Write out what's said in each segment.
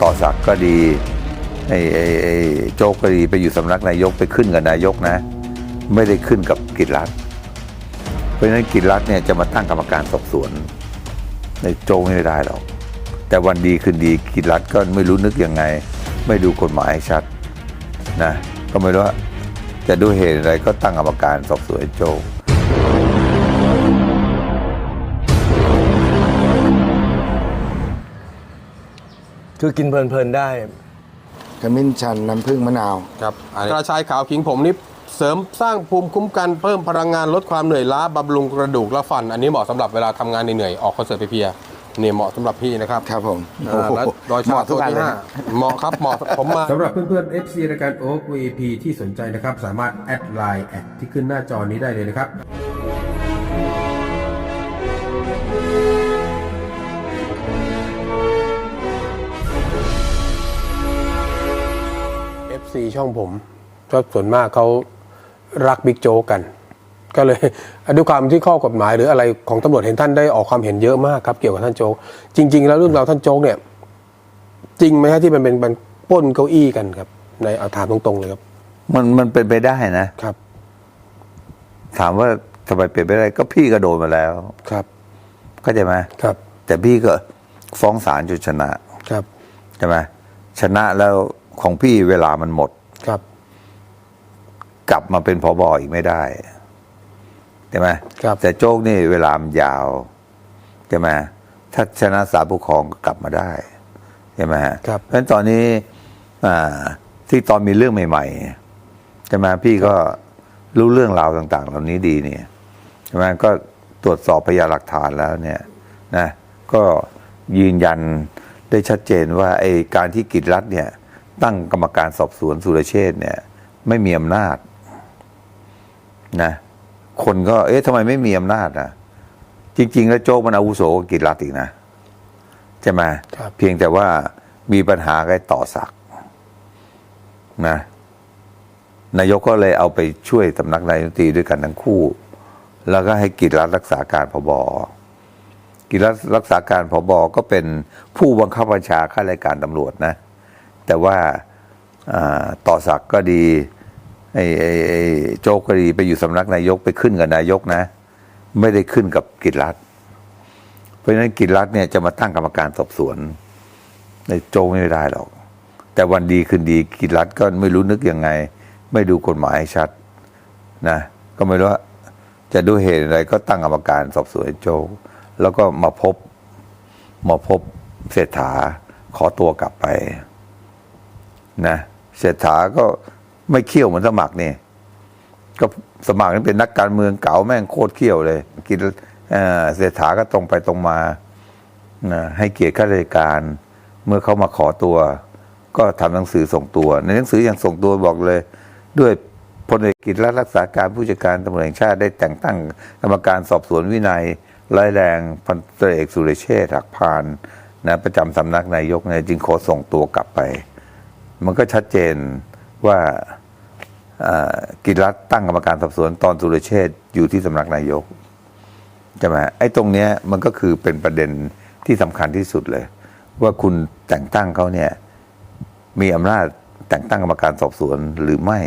ต่อสักก็ดีไอ้ไอ้ไอ้โจ๊กก็ดีไปอยู่สำนักนายกไปขึ้นกับนายกนะ ไม่ได้ขึ้นกับกิจรัฐเพราะฉะนั้นกิจรัฐเนี่ยจะมาตั้งกรรมการสอบสวน ในโจ๊กไม่ได้หรอกแต่วันดีคืนดีกิจรัฐก็ไม่รู้นึกยังไง ไม่ดูกฎหมายชัดนะก็ไม่รู้ว่าจะด้วยเหตุอะไรก็ตั้งกรรมการสอบสวนโจ๊ก คือกินเพลินๆได้ ขมิ้นชันน้ำผึ้งมะนาว ครับกระชายขาวขิงผมนี่เสริมสร้างภูมิคุ้มกันเพิ่มพลังงานลดความเหนื่อยล้าบำรุงกระดูกและฟัน อันนี้เหมาะสำหรับเวลาทำงานเหนื่อยๆออกคอนเสิร์ตเพลียๆนี่เหมาะสำหรับพี่นะครับครับผมอ่าและรอยเหชามาะทุตักวอันที่เลยห้าเหมาะครับเหมาะผมมา สำหรับเพื่อนๆ FC รายการโอ๊ก VP ที่สนใจนะครับ สามารถแอดไลน์แอดที่ขึ้นหน้าจอนี้ได้เลยนะครับ FC ช่องผมก็ส่วนมากเขารักบิ๊กโจ๊กกัน ก็เลยด้วยความที่ข้อกฎหมายหรืออะไรของตำรวจเห็นท่านได้ออกความเห็นเยอะมากครับเกี่ยวกับท่านโจ๊กจริง ๆ แล้วเรื่องราวท่านโจ๊กเนี่ย จริงไหมฮะที่มันเป็นมันปล้นเก้าอี้กันครับ ในเอาถามตรงๆเลยครับ มันมันเป็นไปได้นะครับ ถามว่าทำไมเป็นไปได้ก็พี่ก็โดนมาแล้วครับเข้าใจไหมครับ แต่พี่ก็ฟ้องศาลจนชนะครับใช่ไหมชนะแล้ว ของพี่เวลามันหมดครับ กลับมาเป็นพอบออีกไม่ได้ใช่ไหมครับแต่โจ๊กนี่เวลามันยาวใช่ไหมถ้าชนะศาลปกครองก็กลับมาได้ใช่ไหมฮะครับเพราะฉะนั้นตอนนี้อ่าที่ตอนมีเรื่องใหม่ๆใช่ไหมพี่ก็รู้เรื่องราวต่าง ๆ เหล่านี้ดีเนี่ยใช่ไหมก็ตรวจสอบพยานหลักฐานแล้วเนี่ยนะก็ยืนยันได้ชัดเจนว่าไอ้การที่กิจรัฐเนี่ย ตั้งกรรมการสอบสวนสุรเชษฐ์เนี่ย ไม่มีอำนาจนะคนก็ เอ๊ะทำไมไม่มีอำนาจอะ จริง ๆ แล้วโจ๊กมันอาวุโสกว่ากิจรัฐอีกนะใช่ไหมครับเพียงแต่ว่ามีปัญหากับไอ้ต่อสักดิ์นะนายกก็เลยเอาไปช่วยสำนักนายกรัฐมนตรีด้วยกันทั้งคู่ แล้วก็ให้กิจรัฐรักษาการพบกิจรัฐรักษาการพบก็เป็นผู้บังคับบัญชาข้าราชการตำรวจนะ แต่ว่าต่อสักก็ดีไอ้ไอ้ไอ้โจ๊กก็ดีไปอยู่สำนักนายกไปขึ้นกับนายกนะ ไม่ได้ขึ้นกับกิจรัฐเพราะฉะนั้นกิจรัฐเนี่ยจะมาตั้งกรรมการสอบสวนในโจ๊กไม่ได้หรอก แต่วันดีคืนดีกิจรัฐก็ไม่รู้นึกยังไง ไม่ดูกฎหมายให้ชัดนะก็ไม่รู้ว่าจะด้วยเหตุอะไรก็ตั้งกรรมการสอบสวนโจ๊กแล้วก็มาพบมาพบเศรษฐาขอตัวกลับไป นะเศรษฐาก็ไม่เคี่ยวเหมือนสมัครนี่ก็สมัครนี่เป็นนักการเมืองเก่าแม่งโคตรเคี่ยวเลย กินเศรษฐาก็ตรงไปตรงมานะให้เกียรติข้าราชการ เมื่อเขามาขอตัว ก็ทำหนังสือส่งตัว ในหนังสืออย่างส่งตัวบอกเลย ด้วยพลเอกกิจรักษาการผู้จัดการตำรวจแห่งชาติได้แต่งตั้งกรรมการสอบสวนวินัยร้ายแรงพันตรเอกสุรเชษฐ์หักพานนะประจำสำนักนายกเนี่ยจึงขอส่งตัวกลับไป มันก็ชัดเจนว่าอ่ากิจรัฐตั้งกรรมการสอบสวนตอนสุรเชษฐ์อยู่ที่สำนักนายกใช่ไหมไอ้ตรงเนี้ยมันก็คือเป็นประเด็นที่สำคัญที่สุดเลย ว่าคุณแต่งตั้งเขาเนี่ย มีอำนาจแต่งตั้งกรรมการสอบสวนหรือไม่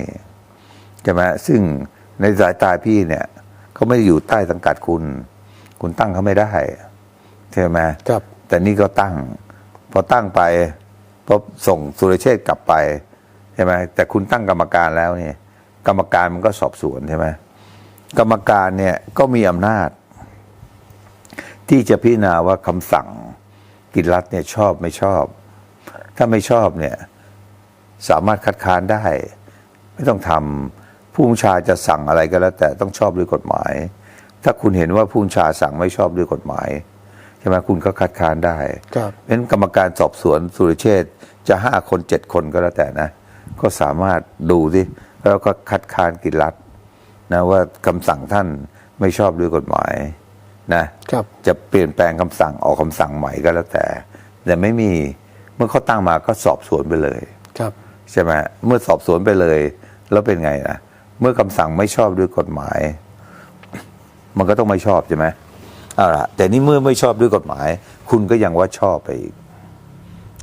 ใช่ไหมซึ่งในสายตาพี่เนี่ยเขาไม่ได้อยู่ใต้สังกัดคุณ คุณตั้งเขาไม่ได้ใช่ไหมครับ แต่นี่ก็ตั้ง พอตั้งไป พอส่งสุรเชษกลับไปใช่ไหมแต่คุณตั้งกรรมการแล้วเนี่ยกรรมการมันก็สอบสวนใช่ไหมกรรมการเนี่ยก็มีอำนาจ ที่จะพิจารณาว่าคำสั่งกิจรัฐเนี่ยชอบไม่ชอบ ถ้าไม่ชอบเนี่ยสามารถคัดค้านได้ ไม่ต้องทำผู้บัญชาจะสั่งอะไรก็แล้ว แต่ต้องชอบด้วยกฎหมาย ถ้าคุณเห็นว่าผู้บัญชาสั่งไม่ชอบด้วยกฎหมาย ช่ไหมคุณก็คัดค้านได้ครับเพราะฉะนั้นกรรมการสอบสวนสุรเชษฐ์จะห้าคนเจ็ดคนก็แล้วแต่นะ ก็สามารถดูสิแล้วก็คัดค้านกิจรัฐนะว่าคำสั่งท่านไม่ชอบด้วยกฎหมายนะครับจะเปลี่ยนแปลงคำสั่งออกคำสั่งใหม่ก็แล้วแต่ แต่ไม่มีเมื่อเขาตั้งมาก็สอบสวนไปเลยครับใช่ไหมเมื่อสอบสวนไปเลย แล้วเป็นไงนะเมื่อคำสั่งไม่ชอบด้วยกฎหมาย มันก็ต้องไม่ชอบใช่ไหม เอาละแต่นี่เมื่อไม่ชอบด้วยกฎหมาย คุณก็ยังว่าชอบไปอีก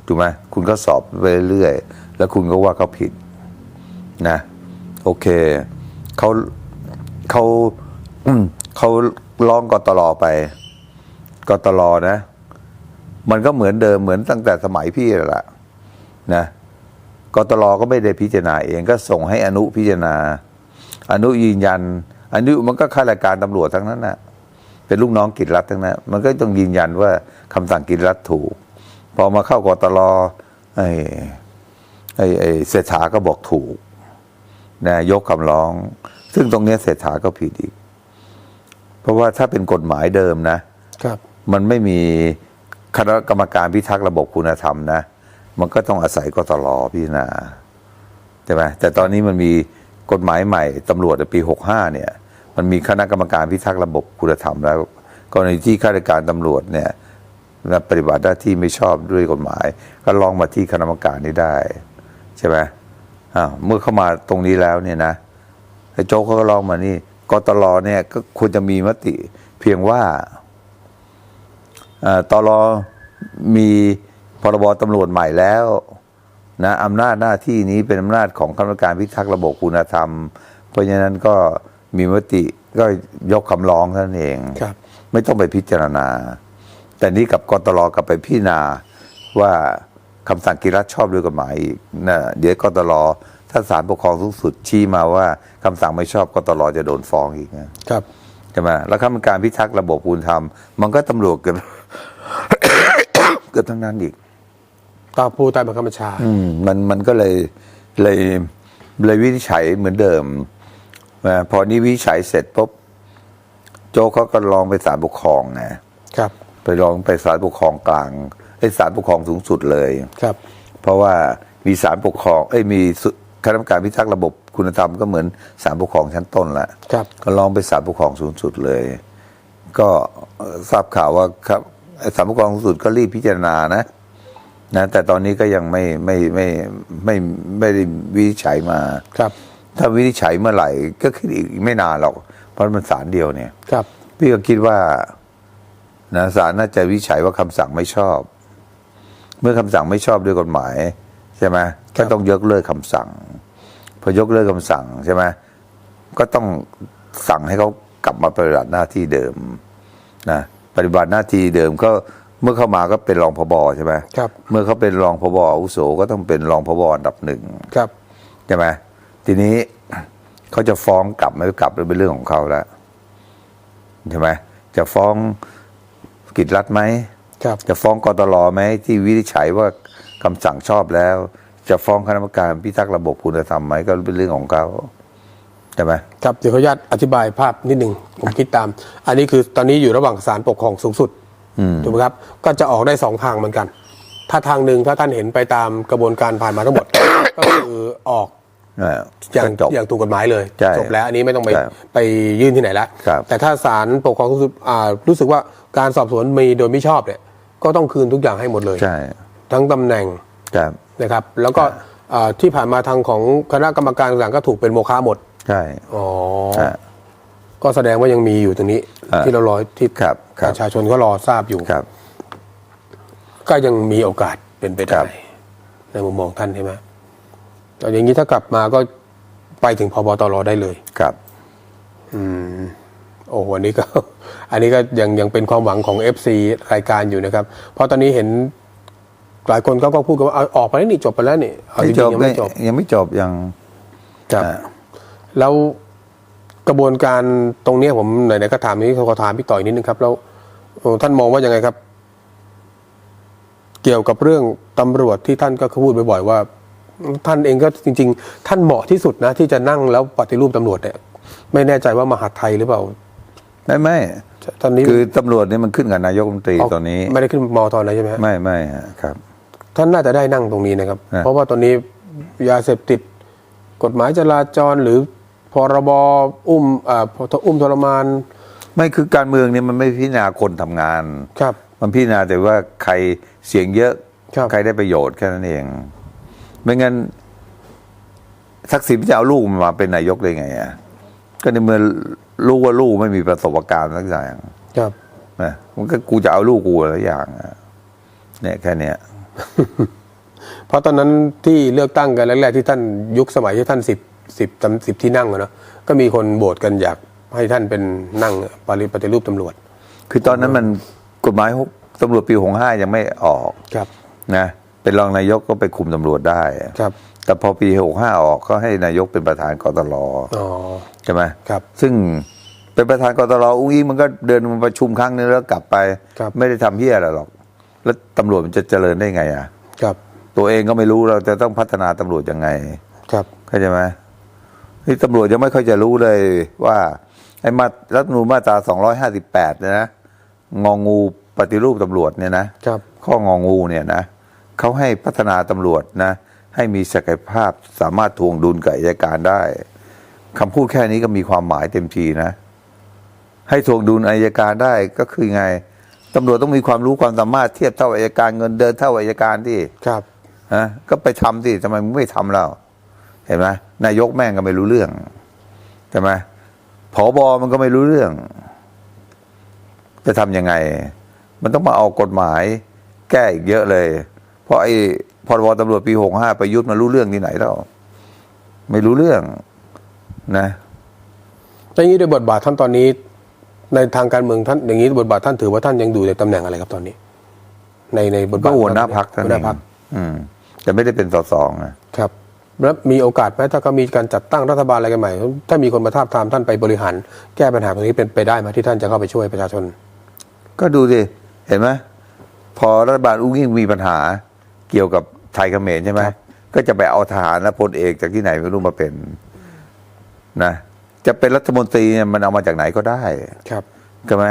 ถูกไหมคุณก็สอบไปเรื่อยๆแล้วคุณก็ว่าเขาผิดนะ โอเคเขาเขาอืมเขาร้องกตลอไปกตลอนะ มันก็เหมือนเดิมเหมือนตั้งแต่สมัยพี่แหละนะกตลก็ไม่ได้พิจารณาเองก็ส่งให้อนุพิจารณา อนุยืนยัน อนุมันก็ข้าราชการตำรวจทั้งนั้นนะ เป็นลูกน้องกิจรัฐทั้งนั้นมันก็ต้องยืนยันว่าคำสั่งกิจรัฐถูก พอมาเข้ากตลไอ้ไอ้ไอ้เศรษฐาก็บอกถูกนะยกคำร้อง ซึ่งตรงเนี้ยเศรษฐาก็ผิดอีก เพราะว่าถ้าเป็นกฎหมายเดิมนะ ครับ มันไม่มีคณะกรรมการพิทักษ์ระบบคุณธรรมนะ มันก็ต้องอาศัยกตลพิจารณาใช่ไหมแต่ตอนนี้มันมีกฎหมายใหม่ตำรวจในปีหกห้าเนี่ย มันมีคณะกรรมการพิทักษ์ระบบคุณธรรมแล้วกรณีที่ข้าราชการตำรวจเนี่ยปฏิบัติหน้าที่ไม่ชอบด้วยกฎหมาย ก็ลองมาที่คณะกรรมการนี้ได้ ใช่ไหมอ่าวเมื่อเข้ามาตรงนี้แล้วเนี่ยนะไอ้โจ๊กเขาก็ลองมานี่กตลเนี่ยก็ควรจะมีมติเพียงว่าอ่อตลมีพรบตำรวจใหม่แล้วนะอำนาจหน้าที่นี้เป็นอำนาจของคณะกรรมการพิทักษ์ระบบคุณธรรม เพราะฉะนั้นก็ มีมติก็ยกคำร้องเท่านั้นเองครับไม่ต้องไปพิจารณา แต่นี้กับกตลกลับไปพิจารณาว่าคำสั่งกิรัฐชอบด้วยกฎหมายอีกนะเดี๋ยวกตลถ้าศาลปกครองสูงสุดชี้มาว่าคำสั่งไม่ชอบกตลจะโดนฟ้องอีกนะครับใช่ไหมแล้วคณะกรรมการพิทักษ์ระบบคุณธรรม มันก็ตำรวจเกือบเกือบทั้งนั้นอีกตามผู้ใต้บังคับบัญชา อืมมันมันก็เลยเลยเลยวินิจฉัยเหมือนเดิมนะ พอนี้วินิจฉัยเสร็จปุ๊บโจกเขาก็ลองไปศาลปกครองไงครับ ไปลองไปศาลปกครองกลางไอ้ศาลปกครองสูงสุดเลยครับ เพราะว่ามีศาลปกครอง เอ้ยมีสุคณะกรรมการพิทักษ์ระบบคุณธรรมก็เหมือนศาลปกครองชั้นต้นละครับก็ลองไปศาลปกครองสูงสุดเลย ก็เอ่อทราบข่าวว่าครับไอ้ศาลปกครองสูงสุดก็รีบพิจารณานะนะแต่ตอนนี้ก็ยังไม่ไม่ไม่ไม่ไม่ได้วินิจฉัยมาครับ ถ้าวินิจฉัยเมื่อไหร่ก็ขึ้นอีกไม่นานหรอก เพราะมันศาลเดียวเนี่ย ครับ พี่ก็คิดว่านะศาลน่าจะวินิจฉัยว่าคำสั่งไม่ชอบ เมื่อคำสั่งไม่ชอบด้วยกฎหมาย ใช่ไหมก็ต้องยกเลิกคำสั่ง พอยกเลิกคำสั่งใช่ไหมก็ต้องสั่งให้เขากลับมาปฏิบัติหน้าที่เดิมนะปฏิบัติหน้าที่เดิมก็เมื่อเข้ามาก็เป็นรองพบใช่ไหมครับ เมื่อเขาเป็นรองพบอาวุโสก็ต้องเป็นรองพบอันดับหนึ่งครับ ใช่ไหม ทีนี้เขาจะฟ้องกลับไม่กลับเป็นเรื่องของเขาแล้วใช่ไหมจะฟ้องกิจรัฐไหมครับจะฟ้องกตลไหมที่วินิจฉัยว่าคำสั่งชอบแล้ว จะฟ้องคณะกรรมการพิทักษ์ระบบคุณธรรมไหมก็เป็นเรื่องของเขาใช่ไหมครับเดี๋ยวขออนุญาตอธิบายภาพนิดหนึ่งผมคิดตาม อันนี้คือตอนนี้อยู่ระหว่างศาลปกครองสูงสุดอืมถูกไหมครับก็จะออกได้สองทางเหมือนกัน ถ้าทางหนึ่งถ้าท่านเห็นไปตามกระบวนการผ่านมาทั้งหมด ก็คือออก อ่าอย่างก็จบอย่างถูกกฎหมายเลยใช่จบแล้วอันนี้ไม่ต้องไปครับไปยื่นที่ไหนแล้วครับแต่ถ้าศาลปกครองสูงสุดอ่ารู้สึกว่าการสอบสวนมีโดยไม่ชอบเนี่ย ก็ต้องคืนทุกอย่างให้หมดเลยใช่ทั้งตำแหน่งครับนะครับ แล้วก็อ่าที่ผ่านมาทางของคณะกรรมการต่างๆก็ถูกเป็นโมฆะหมดใช่อ๋ออ่าก็แสดงว่ายังมีอยู่ตรงนี้อ่าที่เรารอที่ครับครับประชาชนก็รอทราบอยู่ครับก็ยังมีโอกาสเป็นไปคได้รับในมุมมองท่านใช่ไหม แต่อย่างนี้ถ้ากลับมาก็ไปถึงพบตรได้เลยครับโอ้โหอันนี้ก็ อันนี้ก็ยังยังเป็นความหวังของ FC รายการอยู่นะครับ เพราะตอนนี้เห็นหลายคนเขาก็พูดกันว่าเอาออกไปแล้วนี่จบไปแล้วนี่เอาจไม่ริจงบๆยังไม่จบยังไม่จบยังครับอ่าแล้วกระบวนการตรงเนี้ยผมไหนๆก็ถามนี้เขาถามพี่ต่อยนิดนึงครับ แล้วเอ่อท่านมองว่ายังไงครับ เกี่ยวกับเรื่องตำรวจที่ท่านก็พูดบ่อยๆว่า ท่านเองก็จริง ๆ ท่านเหมาะที่สุดนะ ที่จะนั่งแล้วปฏิรูปตำรวจเนี่ยไม่แน่ใจว่ามหาดไทยหรือเปล่า ไม่ไม่ตอนนี้คือตำรวจเนี่ยมันขึ้นกับนายกรัฐมนตรีเาตอนนี้ ไม่ได้ขึ้นมอตอนไหนใช่ไหมฮะไม่ไม่ฮะครับ ท่านน่าจะได้นั่งตรงนี้นะครับนะเพราะว่าตอนนี้ยาเสพติด กฎหมายจราจรหรือพรบอุ้มอ่าอุ้มทรมาน ไม่คือการเมืองเนี่ยมันไม่พิจารณาคนทำงาน ครับ มันพิจารณาแต่ว่าใครเสียงเยอะครับใครได้ประโยชน์แค่นั้นเอง ไม่งั้นทักษิณจะเอาลูกมันมาเป็นนายกได้ไงอะก็ในเมื่อลูกว่าลูกไม่มีประสบการณ์สักอย่างครับนะมันก็กูจะเอาลูกกูอะไรอย่างอะเนี่ยแค่เนี้ยเพราะตอนนั้นที่เลือกตั้งกันแรกๆที่ท่านยุคสมัยที่ท่านสิบสิบสิบที่นั่งอะเนาะก็มีคนโบสกันอยากให้ท่านเป็นนั่งปฏิปฏิรูปตำรวจ คือตอนนั้นมันกฎหมายหกตำรวจปีหงห้ายังไม่ออกครับนะ เป็นรองนายกก็ไปคุมตำรวจได้ครับ แต่พอปีหกห้าออกก็ให้นายกเป็นประธานกตลอ๋อใช่ไหมครับ ซึ่งเป็นประธานกตลอุ้งอิงมันก็เดินมาประชุมครั้งนึงแล้วกลับไปครับไม่ได้ทำเฮียอะไรหรอก แล้วตำรวจมันจะเจริญได้ไงอะ ครับ ตัวเองก็ไม่รู้เราจะต้องพัฒนาตำรวจยังไง ครับเข้าใจไหมนี่ตำรวจยังไม่ค่อยจะรู้เลยว่าไอ้มารัฐธรรมนูญมาตรา258เนี่ยนะงองูปฏิรูปตำรวจเนี่ยนะครับ ข้ององูเนี่ยนะ เขาให้พัฒนาตำรวจนะ ให้มีศักยภาพสามารถทวงดุลกับอัยการได้คำพูดแค่นี้ก็มีความหมายเต็มทีนะ ให้ทวงดุลอัยการได้ก็คือไงตำรวจต้องมีความรู้ความสามารถเทียบเท่าอัยการเงินเดินเท่าอัยการที่ครับฮะก็ไปทำสิทำไมมึงไม่ทำแล้วเห็นไหมนายกแม่งก็ไม่รู้เรื่องใช่ไหมผอบอมันก็ไม่รู้เรื่อง จะทำยังไง มันต้องมาเอากฎหมาย แก้อีกเยอะเลย เพราะไอ้พรบตำรวจปีหกห้าประยุทธ์มารู้เรื่องที่ไหนแล้วไม่รู้เรื่องนะอย่างนี้โดยบทบาทท่านตอนนี้ ในทางการเมืองท่านอย่างนี้บทบาทท่านถือว่าท่านยังอยู่ในตำแหน่งอะไรครับตอนนี้ ในในบทก็บาทหัวหน้าพักหัวหน้าพักอืมแต่ไม่ได้เป็นสสไงครับแล้วมีโอกาสไหมถ้าเขามีการจัดตั้งรัฐบาลอะไรกันใหม่ ถ้ามีคนมาทาบทามท่านไปบริหาร แก้ปัญหาตรงนี้เป็นไปได้ไหมที่ท่านจะเข้าไปช่วยประชาชน ก็ดูสิเห็นไหมพอรัฐบาลอุ้งอิงมีปัญหา เกี่ยวกับไทยเขมรใช่ไหมครับก็จะไปเอาทหารและพลเอกจากที่ไหนไม่รู้มาเป็นนะ จะเป็นรัฐมนตรีเนี่ยมันเอามาจากไหนก็ได้ครับใช่ไหม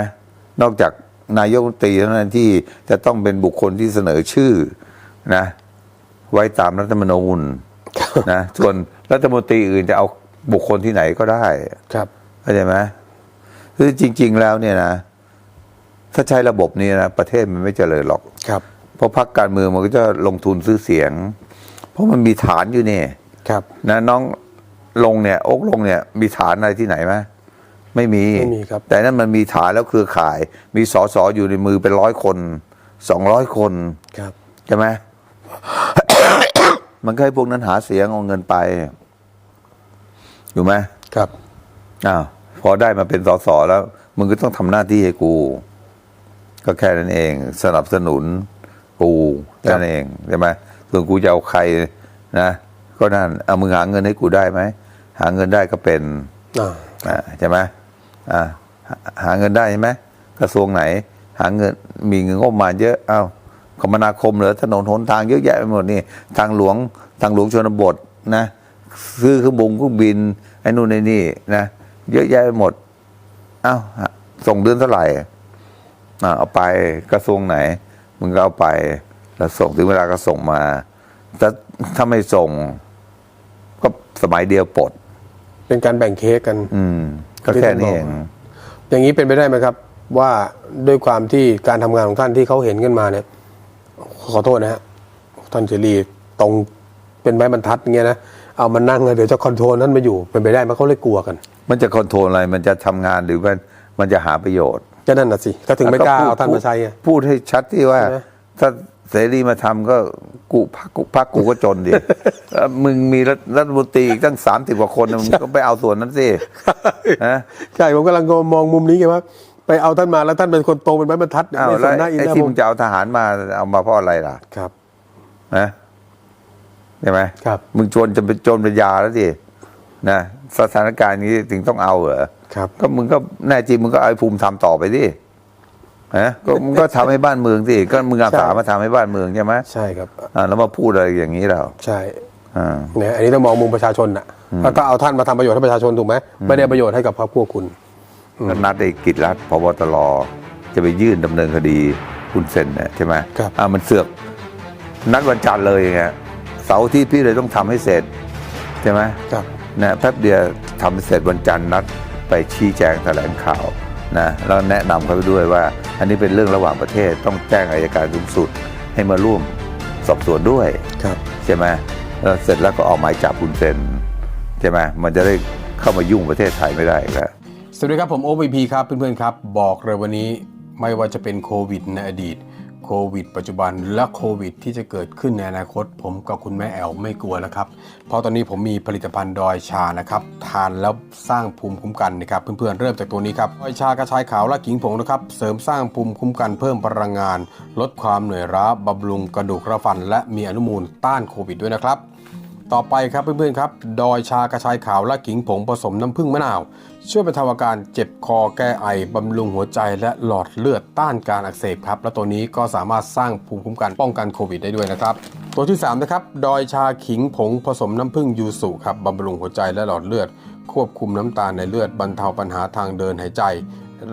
นอกจากนายกรัฐมนตรีเท่านั้นที่จะต้องเป็นบุคคลที่เสนอชื่อนะ ไว้ตามรัฐธรรมนูญนะส่วนรัฐมนตรีอื่นจะเอาบุคคลที่ไหนก็ได้ครับเข้าใจไหมคือจริง ๆ แล้วเนี่ยนะถ้าใช้ระบบนี้นะประเทศมันไม่เจริญหรอกครับเพ ราะพรรคการเมืองมันก็จะลงทุนซื้อเสียง เพราะมันมีฐานอยู่เนี่ยครับนะน้องลงเนี่ยอกลงเนี่ย มีฐานอะไรที่ไหนไหมไม่มีไม่มีครับ แต่นั่นมันมีฐานแล้วเครือข่าย มีสอสออยู่ในมือเป็นร้อยคนสองร้อยคนครับใช่ไหมมันก็ให้พวกนั้นหาเสียงเอาเงินไป อยู่ไหมครับอ้าวพอได้มาเป็นสสแล้ว มึงก็ต้องทำหน้าที่ให้กู ก็แค่นั้นเอง สนับสนุน กูแค่นั้นเองใช่ไหมส่วนกูจะเอาใครนะ ก็นั่นเอามึงหาเงินให้กูได้ไหมหาเงินได้ก็เป็นอ่าอ่าใช่ไหมอ่าหาหาเงินได้ใช่ไหมกระทรวงไหน หาเงินมีเงินงบประมาณเยอะเอ้าคมนาคมเหรอถนนหนทางเยอะแยะไปหมดนี่ทางหลวงทางหลวงชนบทนะซื้อเครื่องบงเครื่องบินไอ้นู่นไอ้นี่นะเยอะแยะไปหมดเอ้าส่งเดือนเท่าไหร่อ่าเอาไปกระทรวงไหน มึงก็เอาไป แล้วส่งถึงเวลาก็ส่งมาแต่ถ้าไม่ส่ง ก็สมัยเดียวปลดเป็นการแบ่งเค้กกัน อืม ก็แค่นี้เองอย่างนี้เป็นไปได้ไหมครับ ว่าด้วยความที่การทำงานของท่านที่เขาเห็นกันมาเนี่ย ขอโทษนะฮะท่านเสรีตรงเป็นไม้บรรทัดอย่างเงี้ยนะเอามานั่งแล้วเดี๋ยวจะคอนโทรลท่านไมาอยู่เป็นไปได้ไหมเขาเลยกลัวกัน มันจะคอนโทรลอะไร มันจะทำงานหรือมันมันจะหาประโยชน์ ก็นั่นน่ะสิก็ถึงไม่กล้าพูดเอาท่านพูดมาใช้อะพูดให้ชัดที่ว่า ใช่ไหม ถ้าเสรีมาทำก็กูพักกูพักกูก็จนดิ เอ่อมึงมีรัฐรัฐมนตรีอีกตั้งสามสิบกว่าคนนะมึงก็ไปเอาส่วนนั้นสิ ฮะ ใช่ผมกำลังมองมุมนี้ไงว่า ไปเอาท่านมาแล้วท่านเป็นคนโตเป็นไม้บรรทัดอ้าวไม่สแล้วมหน้าอินไอ้หน้าที่ผมึมงจะเอาทหารมาเอามาเพราะอะไรล่ะครับ นะใช่ไหมครับ มึงจนจะเป็นจนเป็นยาแล้วดินะ สถานการณ์นี้ถึงต้องเอาเหรอครับ ก็มึงก็แน่จริงมึงก็เอาไอ้ภูมิทำต่อไปดิฮะก็มึงก็ทำให้บ้านเมืองสิก็มึงอาสาใช่มาทำให้บ้านเมืองใช่ไหมใช่ครับอ่าแล้วมาพูดอะไรอย่างนี้เราใช่อ่าเนี่ยอันนี้ต้องมองมุมประชาชนน่ะเพราะถ้าเอาท่านมาทำประโยชน์ให้ประชาชนถูกไหมไม่ได้ประโยชน์ให้กับพรรคพวกคุณแล้วนัดไอ้กิจรัฐพบตรจะไปยื่นดำเนินคดีคุณเซนเนี่ยใช่ไหมครับอ่ามันเสือกนัดวันจันทร์เลยไงเสาร์อาที่พี่เลยต้องทำให้เสร็จใช่ไหมครับ นะแป๊บเดียวทำเสร็จวันจันทร์นัดไปชี้แจงแถลงข่าวนะแล้วแนะนำเขาไปด้วยว่า อันนี้เป็นเรื่องระหว่างประเทศต้องแจ้งอายการสูงสุดให้มาร่วมสอบสวนด้วยครับใช่ไหมแล้วเสร็จแล้วก็ออกหมายจับคุณเซนใช่ไหมมันจะได้เข้ามายุ่งประเทศไทยไม่ได้อีกแล้วสวัสดีครับผมโอ p พีครับเพื่อนๆครับ บอกเลยวันนี้ไม่ว่าจะเป็นโควิดในอดีต โควิด ปัจจุบันและโควิด ที่จะเกิดขึ้นในอนาคต ผมกับคุณแม่แอลไม่กลัวแล้วครับ เพราะตอนนี้ผมมีผลิตภัณฑ์ดอยชานะครับทานแล้วสร้างภูมิคุ้มกันนะครับ เพื่อนๆเริ่มจากตัวนี้ครับดอยชากระชายขาวและกิ่งผงนะครับเสริมสร้างภูมิคุ้มกันเพิ่มพลังงาน ลดความเหนื่อยล้าบำรุงกระดูกกระฟัน และมีอนุมูลต้านโควิดด้วยนะครับ ต่อไปครับเพื่อนๆครับ ดอยชากระชายขาวและกิ่งผงผสมน้ำผึ้งมะนาว ช่วยบรรเทาอาการเจ็บคอแก้ไอบำรุงหัวใจและหลอดเลือดต้านการอักเสบครับ และตัวนี้ก็สามารถสร้างภูมิคุ้มกันป้องกันโควิดได้ด้วยนะครับ ตัวที่3นะครับดอยชาขิงผงผสมน้ำผึ้งยูสุครับบำรุงหัวใจและหลอดเลือด ควบคุมน้ำตาลในเลือดบรรเทาปัญหาทางเดินหายใจ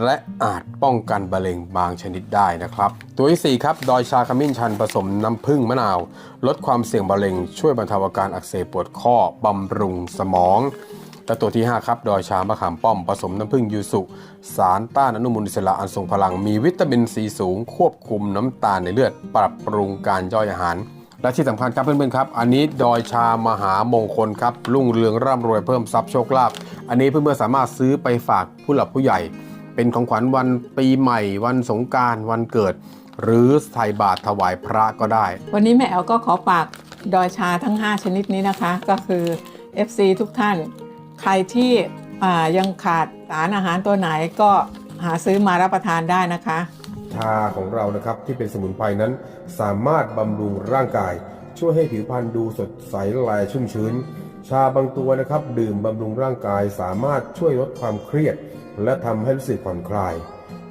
และอาจป้องกันมะเร็งบางชนิดได้นะครับ ตัวที่ 4 ครับ ดอยชาขมิ้นชันผสมน้ำผึ้งมะนาว ลดความเสี่ยงมะเร็งช่วยบรรเทาอาการอักเสบปวดข้อบำรุงสมองและตัวที่ 5 ครับ ดอยชามะขามป้อม ผสมน้ำผึ้งยูสุ สารต้านอนุมูลอิสระอันทรงพลัง มีวิตามินซีสูง ควบคุมน้ำตาลในเลือด ปรับปรุงการย่อยอาหาร และที่สำคัญครับเพื่อนๆครับ อันนี้ดอยชามหามงคลครับรุ่งเรืองร่ำรวยเพิ่มทรัพย์โชคลาภ อันนี้เพื่อนๆสามารถซื้อไปฝากผู้หลักผู้ใหญ่ เป็นของขวัญวันปีใหม่ วันสงกรารวันเกิด หรือใส่บาตรถวายพระก็ได้ วันนี้แม่แอลก็ขอฝากดอยชาทั้ง 5 ชนิดนี้นะคะ ก็คือ FC ทุกท่าน ใครที่อ่ายังขาดสารอาหารตัวไหนก็หาซื้อมารับประทานได้นะคะ ชาของเรานะครับที่เป็นสมุนไพรนั้นสามารถบำรุงร่างกาย ช่วยให้ผิวพรรณดูสดใสละลายชุ่มชื้น ชาบางตัวนะครับ ดื่มบำรุงร่างกายสามารถช่วยลดความเครียด และทำให้รู้สึกผ่อนคลาย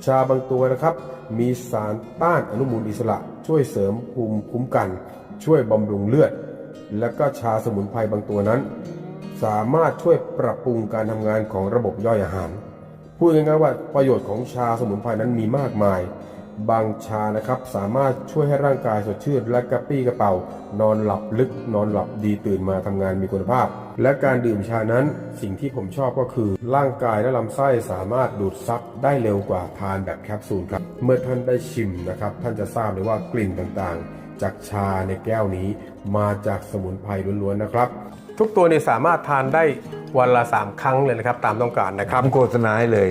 ชาบางตัวนะครับ มีสารต้านอนุมูลอิสระ ช่วยเสริมภูมิคุ้มกัน ช่วยบำรุงเลือด และก็ชาสมุนไพรบางตัวนั้น สามารถช่วยปรับปรุงการทำงานของระบบย่อยอาหาร พูดง่ายๆว่าประโยชน์ของชาสมุนไพรนั้นมีมากมาย บางชานะครับ สามารถช่วยให้ร่างกายสดชื่นและกระปรี้กระเป๋า นอนหลับลึก นอนหลับดีตื่นมาทำงานมีคุณภาพ และการดื่มชานั้นสิ่งที่ผมชอบก็คือ ร่างกายและลำไส้สามารถดูดซับได้เร็วกว่าทานแบบแคปซูลครับ เมื่อท่านได้ชิมนะครับ ท่านจะทราบเลยว่ากลิ่นต่างๆ จากชาในแก้วนี้มาจากสมุนไพรล้วนๆนะครับ ทุกตัวเนี่ยสามารถทานได้วันละ 3 ครั้งเลยนะครับตามต้องการนะครับโฆษณาให้เลย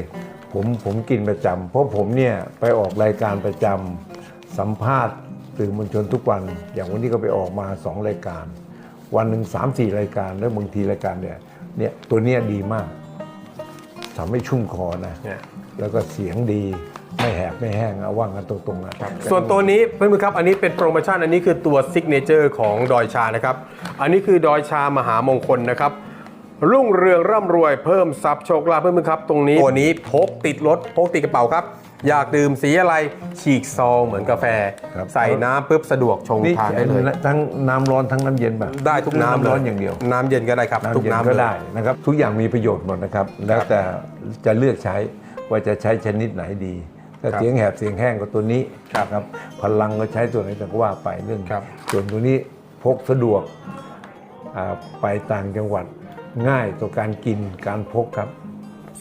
ผมผมกินประจำเพราะผมเนี่ยไปออกรายการประจำสัมภาษณ์สื่อมวลชนทุกวัน อย่างวันนี้ก็ไปออกมาสองรายการ วันหนึ่งสามสี่รายการแล้วบางทีรายการเนี่ยเนี่ยตัวเนี้ยดีมากทำให้ชุ่มคอนะ เนี่ย แล้วก็เสียงดีไม่แหบไม่แห้งเอาว่างกันตรงๆนะส่วนตัวนี้เพื่อนๆครับอันนี้เป็นโปรโมชั่นอันนี้คือตัวซิกเนเจอร์ของดอยชานะครับ อันนี้คือดอยชามหามงคลนะครับ รุ่งเรืองร่ำรวยเพิ่มทรัพย์โชคลาภเพื่อนๆครับ ตรงนี้ตัวนี้พกติดรถพกติดกระเป๋าครับ อยากดื่มสีอะไรฉีกซองเหมือนกาแฟ ครับ ใส่น้ำปุ๊บสะดวกชงนี่ทานได้เลย ทั้งน้ำร้อนทั้งน้ำเย็นแบบได้ทุกน้ำเลยร้อนอย่างเดียวน้ำเย็นก็ได้ครับ ทุกน้ำเย็นน้ำก็เลยได้นะครับ ทุกอย่างมีประโยชน์หมดนะครับ แล้วแต่จะเลือกใช้ว่าจะใช้ชนิดไหนดีถ้าครับเสียงแหบเสียงแห้งก็ตัวนี้ครับครับพลังก็ใช้ตัวไหนแต่ก็ว่าไปเรื่องครับ ส่วนตัวนี้พกสะดวกอ่าไปต่างจังหวัด ง่ายต่อการกินการพกครับ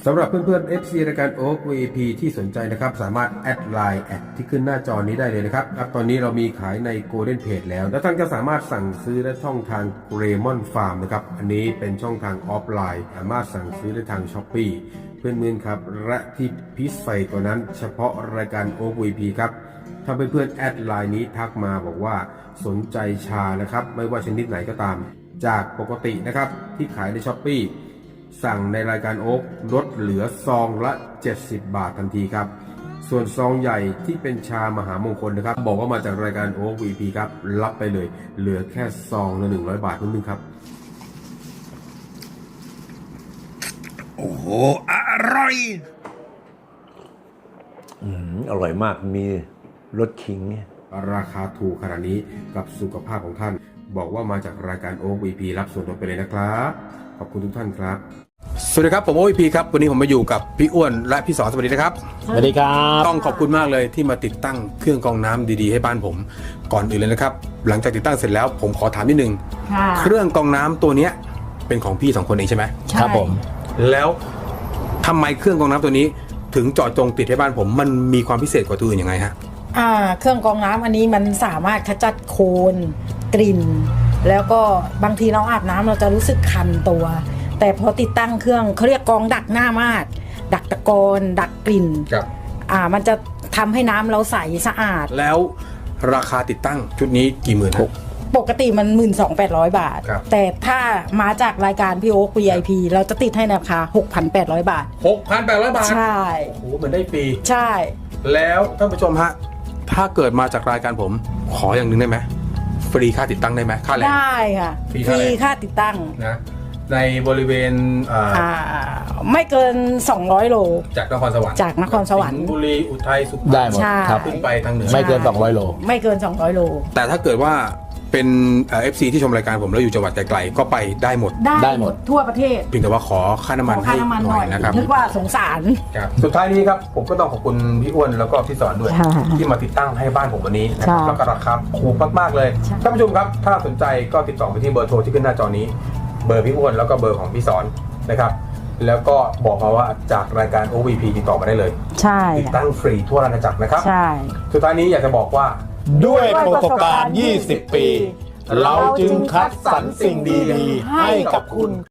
สำหรับเพื่อนๆ FC รายการ Oak VP ที่สนใจนะครับ สามารถแอดไลน์แอดที่ขึ้นหน้าจอนี้ได้เลยนะครับครับ ตอนนี้เรามีขายใน Golden Page แล้ว และท่านก็สามารถสั่งซื้อได้ช่องทาง Raymond Farm นะครับ อันนี้เป็นช่องทางออฟไลน์ สามารถสั่งซื้อได้ทาง s h อ p e e เพื่อนๆครับ และที่พิเศษกว่านั้น เฉพาะรายการ Oak VP ครับถ้าเพื่อนๆแอดไลน์นี้ทักมาบอกว่าสนใจชานะครับ ไม่ว่าชนิดไหนก็ตาม จากปกตินะครับที่ขายใน s h อ p e e สั่งในรายการโอ๊กลดเหลือซองละ 70 บาททันทีครับ ส่วนซองใหญ่ที่เป็นชามหามงคลนะครับ บอกว่ามาจากรายการโอ๊ก VP ครับ รับไปเลย เหลือแค่ซองละ 100 บาทนิดนึงครับ โอ้โห อร่อยอืมอร่อยมากมีรสขิงเนี่ยราคาถูกขนาดนี้กับสุขภาพของท่าน บอกว่ามาจากรายการโอ๊ก VP รับส่วนลดไปเลยนะครับ ขอบคุณทุกท่านครับ สวัสดีครับ ผมโอพีครับ วันนี้ผมมาอยู่กับพี่อ้วนและพี่สอนสวัสดีนะครับ สวัสดีครับ ต้องขอบคุณมากเลยที่มาติดตั้งเครื่องกรองน้ำดีๆ ให้บ้านผม ก่อนอื่นเลยนะครับ หลังจากติดตั้งเสร็จแล้วผมขอถามนิดนึง ค่ะ เครื่องกรองน้ำตัวเนี้ยเป็นของพี่สองคนเองใช่ไหมครับผม แล้วทำไมเครื่องกรองน้ำตัวนี้ ถึงเจาะจงติดให้บ้านผม มันมีความพิเศษกว่าตัวอื่นยังไงฮะ อ่า เครื่องกรองน้ำอันนี้มันสามารถขจัดโคลน กลิ่น แล้วก็บางทีเราอาบน้ำเราจะรู้สึกคันตัว แต่พอติดตั้งเครื่องเขาเรียกกรองดักหน้ามากดักตะกอนดักกลิ่นครับอ่ามันจะทำให้น้ำเราใสสะอาด แล้วราคาติดตั้งชุดนี้กี่หมื่นฮะปกติมัน12,800 บาทครับแต่ถ้ามาจากรายการพี่โอ๊ค VIP เราจะติดให้ในราคา 6,800 บาทหกพันแปดร้อยบาท ใช่โอ้โหเหมือนได้ฟรีใช่ แล้วท่านผู้ชมฮะ ถ้าเกิดมาจากรายการผมขออย่างหนึ่งได้ไหมฟ รีค่าติดตั้งได้ไหมค่าแรง ได้ค่ะฟรีฟเท่าไหร่รีค่าติดตั้งนะในบริเวณอ่าอ่าไม่เกิน 200 โล จากนครสวรรค์จากนครสวรรค์งห์บุรีอุทัยสุพรรณได้หมดใช่ ครับ ขึ้นไปทางเหนือ ไม่เกิน 200 โล ไม่เกิน 200 โล แต่ถ้าเกิดว่า เป็นเอฟซีที่ชมรายการผมแล้วอยู่จังหวัดไกลๆก็ไปได้หมด ได้ได้หหมมดดทั่วประเทศเพียงแต่ว่าขอค่าน้ำขมันอค่าให้น้ำมันหหน่น่ออยยนะครับ นึกว่าสงสาร ครับสุดท้ายนี้ครับผมก็ต้องขอบคุณพี่อ้วนแล้วก็พี่สอนด้วย ค่ะที่มาติดตั้งให้บ้านผมวันนี้นะครับใช่แล้วก็ราคาถูกมากๆเลยใช่ ท่านผู้ชมครับถ้าสนใจก็ติดต่อไปที่เบอร์โทรที่ขึ้นหน้าจอนี้ เบอร์พี่อ้วนแล้วก็เบอร์ของพี่สอนนะครับ แล้วก็บอกมาว่าจากรายการ OVP ติดต่อมาได้เลย ใช่ติดตั้งฟรีทั่วราชอาณาจักรนะครับ ใช่ สุดท้ายนี้อยากจะบอกว่า ด้วยประสบการณ์ 20 ปี เราจึงคัดสรรสิ่งดีๆ ให้กับคุณ